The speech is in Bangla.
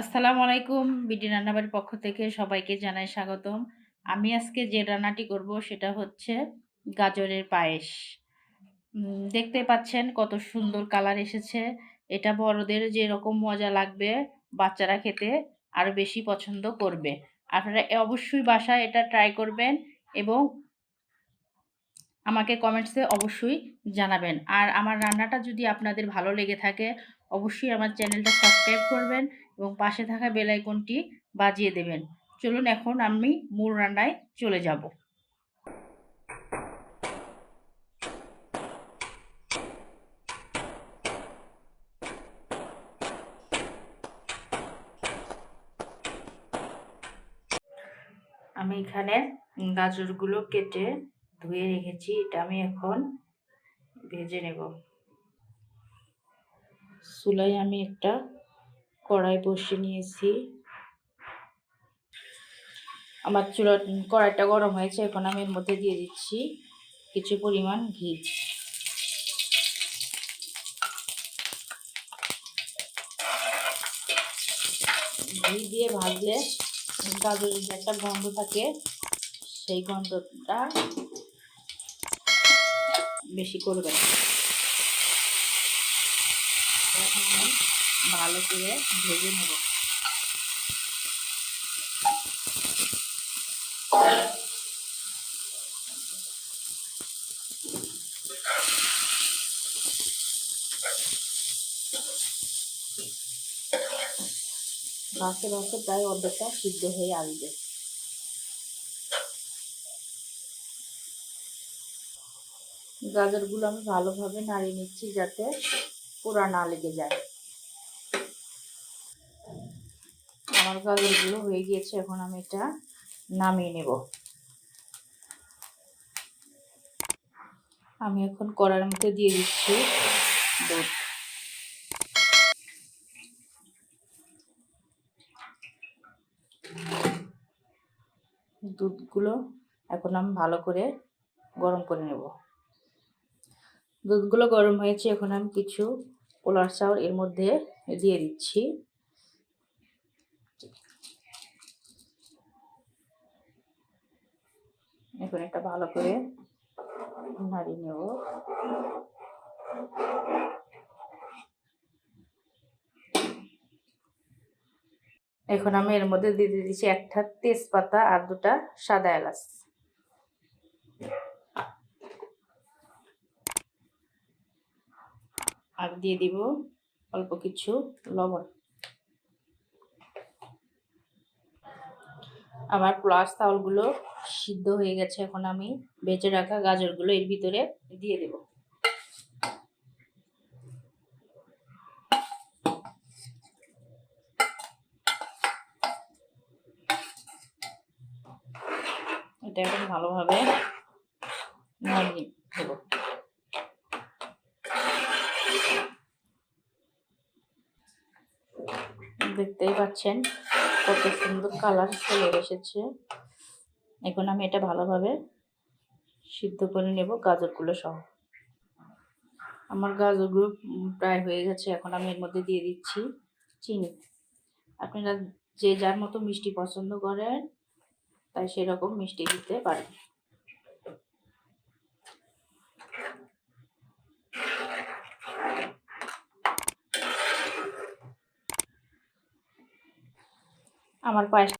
আসসালামু আলাইকুম। বিডি রান্নাবাড়ির পক্ষ থেকে সবাইকে জানাই স্বাগতম। আমি আজকে যে রান্নাটি করব সেটা হচ্ছে গাজরের পায়েস। দেখতে পাচ্ছেন কত সুন্দর কালার এসেছে। এটা বড়দের যেরকম মজা লাগবে বাচ্চারা খেতে আরও বেশি পছন্দ করবে। আপনারা অবশ্যই বাসায় এটা ট্রাই করবেন এবং আমাকে কমেন্টসে অবশ্যই জানাবেন। আর আমার রান্নাটা যদি আপনাদের ভালো লেগে থাকে, অবশ্যই আমার চ্যানেলটা সাবস্ক্রাইব করবেন এবং পাশে থাকা বেল আইকনটি বাজিয়ে দেবেন। চলুন এখন আমি মূল রান্নায় চলে যাব। আমি এখানে গাজরগুলো কেটে ধুয়ে রেখেছি, এটা আমি এখন ভেজে নেব। চুলায় আমি একটা কড়াই বসিয়ে নিয়েছি। আমার চুলা, কড়াইটা গরম হয়েছে, এখন আমি এর মধ্যে দিয়ে দিচ্ছি কিছু পরিমাণ ঘি। ঘি দিয়ে ভাজলে গাজরের যে একটা গন্ধ থাকে, সেই গন্ধটা বেশি করবে ভালো করে ভেজে নেব। ভাসে ভাসে প্রায় অর্ধেকটা সিদ্ধ হয়ে আসবে। গাজরগুলো আমি ভালোভাবে নাড়িয়ে নিচ্ছি যাতে পোড়া না লেগে যায়। আমার গাজরগুলো হয়ে গিয়েছে, এখন আমি এটা নামিয়ে নেব। আমি এখন কড়ার মধ্যে দিয়ে দিচ্ছি দুধ। দুধগুলো এখন আমি ভালো করে গরম করে নেব। দুধগুলো গরম হয়েছে, এখন আমি কিছু পোলার চাউল এর মধ্যে দিয়ে দিচ্ছি। এখন এটা ভালো করে নাড়িয়ে নেব। এখন আমি এর মধ্যে দিয়ে দিচ্ছি একটা তেজপাতা আর দুটা সাদা এলাচ। আর দিয়ে দিব অল্প কিছু লবণ। আমার প্লাস চাউলগুলো সিদ্ধ হয়ে গেছে এখন আমি বেঁচে রাখা গাজরগুলো এর ভিতরে দিয়ে দেব। এটা এখন ভালোভাবে নাড়িয়ে দেবো দেখতেই পাচ্ছেন, কত সুন্দর কালার চলে এসেছে। এখন আমি এটা ভালোভাবে সিদ্ধ করে নেব গাজরগুলো সহ। আমার গাজরগুলো প্রায় হয়ে গেছে, এখন আমি এর মধ্যে দিয়ে দিচ্ছি চিনি। আপনারা যে যার মতো মিষ্টি পছন্দ করেন, তাই সেরকম মিষ্টি দিতে পারেন। আমার পায়েস